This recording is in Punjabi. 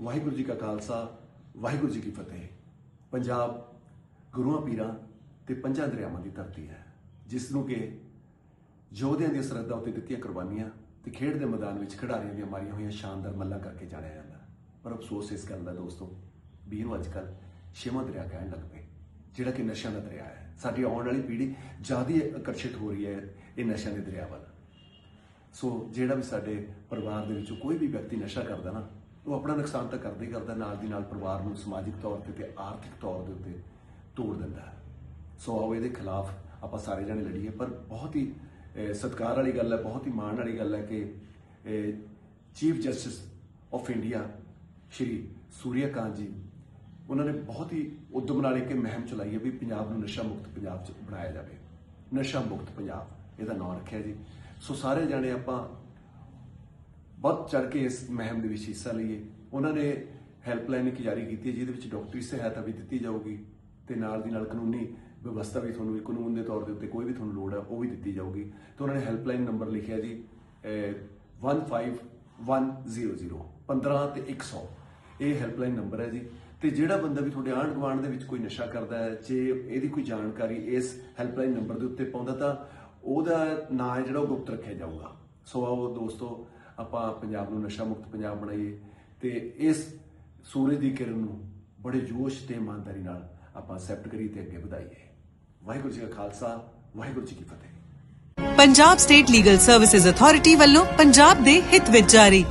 ਵਾਹਿਗੁਰੂ ਜੀ ਕਾ ਖਾਲਸਾ, ਵਾਹਿਗੁਰੂ ਜੀ ਕੀ ਫਤਿਹ। ਪੰਜਾਬ ਗੁਰੂਆਂ, ਪੀਰਾਂ ਤੇ ਪੰਜਾਂ ਦਰਿਆਵਾਂ ਦੀ ਧਰਤੀ ਹੈ ਜਿਸ ਨੂੰ ਕਿ ਯੋਧਿਆਂ ਦੀ ਸਰਹੱਦਾਂ ਉੱਤੇ ਦਿੱਤੀਆਂ ਕੁਰਬਾਨੀਆਂ ਤੇ ਖੇਡ ਦੇ ਮੈਦਾਨ ਵਿੱਚ ਖਿਡਾਰੀਆਂ ਦੀਆਂ ਮਾਰੀਆਂ ਹੋਈਆਂ ਸ਼ਾਨਦਾਰ ਮੱਲਾਂ ਕਰਕੇ ਜਾਣਿਆ ਜਾਂਦਾ। ਪਰ ਅਫਸੋਸ ਇਸ ਗੱਲ ਦਾ ਦੋਸਤੋ, ਵੀਰ ਨੂੰ ਅੱਜ ਕੱਲ੍ਹ ਛੇਵਾਂ ਦਰਿਆ ਕਹਿਣ ਲੱਗ ਪਏ, ਜਿਹੜਾ ਕਿ ਨਸ਼ਿਆਂ ਦਾ ਦਰਿਆ ਹੈ। ਸਾਡੀ ਆਉਣ ਵਾਲੀ ਪੀੜ੍ਹੀ ਜ਼ਿਆਦਾ ਆਕਰਸ਼ਿਤ ਹੋ ਰਹੀ ਹੈ ਇਹ ਨਸ਼ਿਆਂ ਦੇ ਦਰਿਆ ਵੱਲ। ਸੋ ਜਿਹੜਾ ਵੀ ਸਾਡੇ ਪਰਿਵਾਰ ਦੇ ਵਿੱਚੋਂ ਕੋਈ ਵੀ ਵਿਅਕਤੀ ਨਸ਼ਾ ਕਰਦਾ ਨਾ ਉਹ ਆਪਣਾ ਨੁਕਸਾਨ ਤਾਂ ਕਰਦਾ ਹੀ ਕਰਦਾ ਨਾਲ ਦੀ ਨਾਲ ਪਰਿਵਾਰ ਨੂੰ ਸਮਾਜਿਕ ਤੌਰ ਤੇ ਤੇ ਆਰਥਿਕ ਤੌਰ ਦੇ ਉੱਤੇ ਤੋੜ ਦਿੰਦਾ ਹੈ। ਸੋ ਆਓ ਇਹਦੇ ਖਿਲਾਫ ਆਪਾਂ ਸਾਰੇ ਜਣੇ ਲੜੀਏ ਪਰ ਬਹੁਤ ਹੀ ਅਹ, ਸਤਿਕਾਰ ਵਾਲੀ ਗੱਲ ਹੈ ਬਹੁਤ ਹੀ ਮਾਣ ਵਾਲੀ ਗੱਲ ਹੈ ਕਿ chief justice of India Shri Suryakant ji ਉਹਨਾਂ ਨੇ ਬਹੁਤ ਹੀ ਉਦਮ ਨਾਲ ਇੱਕ ਮਹਿਮ ਚਲਾਈ ਹੈ ਵੀ ਪੰਜਾਬ ਨੂੰ ਨਸ਼ਾ ਮੁਕਤ ਪੰਜਾਬ ਚ ਬਣਾਇਆ ਜਾਵੇ। ਨਸ਼ਾ ਮੁਕਤ ਪੰਜਾਬ ਇਹਦਾ ਨਾਮ ਰੱਖਿਆ ਜੀ। ਸੋ ਸਾਰੇ ਜਾਣੇ ਆਪਾਂ ਵੱਧ ਚੜ ਕੇ ਇਸ ਮਹਿਮ ਦੇ ਵਿੱਚ ਹਿੱਸਾ ਲਈਏ। ਉਹਨਾਂ ਨੇ ਹੈਲਪਲਾਈਨ ਇੱਕ ਜਾਰੀ ਕੀਤੀ ਹੈ, ਜਿਹਦੇ ਵਿੱਚ ਡਾਕਟਰੀ ਸਹਾਇਤਾ ਵੀ ਦਿੱਤੀ ਜਾਊਗੀ ਤੇ ਨਾਲ ਦੀ ਨਾਲ ਕਾਨੂੰਨੀ ਵਿਵਸਥਾ ਵੀ ਤੁਹਾਨੂੰ, ਕਾਨੂੰਨ ਦੇ ਤੌਰ ਦੇ ਉੱਤੇ ਕੋਈ ਵੀ ਤੁਹਾਨੂੰ ਲੋੜ ਹੈ, ਉਹ ਵੀ ਦਿੱਤੀ ਜਾਊਗੀ। ਤੇ ਉਹਨਾਂ ਨੇ ਹੈਲਪਲਾਈਨ ਨੰਬਰ ਲਿਖਿਆ ਜੀ, ਅਹ 15100 15 ਤੇ 100 ਇਹ ਹੈਲਪਲਾਈਨ ਨੰਬਰ ਹੈ ਜੀ। ਤੇ ਜਿਹੜਾ ਬੰਦਾ ਵੀ ਤੁਹਾਡੇ ਆਂਢ ਗੁਆਂਢ ਦੇ ਵਿੱਚ ਕੋਈ ਨਸ਼ਾ ਕਰਦਾ ਹੈ, ਜੇ ਇਹਦੀ ਕੋਈ ਜਾਣਕਾਰੀ ਇਸ ਹੈਲਪਲਾਈਨ ਨੰਬਰ ਦੇ ਉੱਤੇ ਪਾਉਂਦਾ ਤਾਂ ਉਹਦਾ ਨਾਂ ਹੈ ਜਿਹੜਾ ਉਹ ਗੁਪਤ ਰੱਖਿਆ ਜਾਊਗਾ। ਸੋ ਆਓ ਦੋਸਤੋ ਆਪਾਂ ਪੰਜਾਬ ਨੂੰ ਨਸ਼ਾ ਮੁਕਤ ਪੰਜਾਬ ਬਣਾਈਏ ਤੇ ਇਸ ਸੂਰਜ ਦੀ ਕਿਰਨ ਨੂੰ ਬੜੇ ਜੋਸ਼ ਤੇ ਇਮਾਨਦਾਰੀ ਨਾਲ ਆਪਾਂ ਐਕਸੈਪਟ ਕਰੀਏ ਤੇ ਅੱਗੇ ਵਧਾਈਏ। ਵਾਹਿਗੁਰੂ ਜੀ ਕਾ ਖਾਲਸਾ, ਵਾਹਿਗੁਰੂ ਜੀ ਕੀ ਫਤਿਹ। Punjab state legal services authority ਵੱਲੋਂ ਪੰਜਾਬ ਦੇ ਹਿੱਤ ਵਿੱਚ ਜਾਰੀ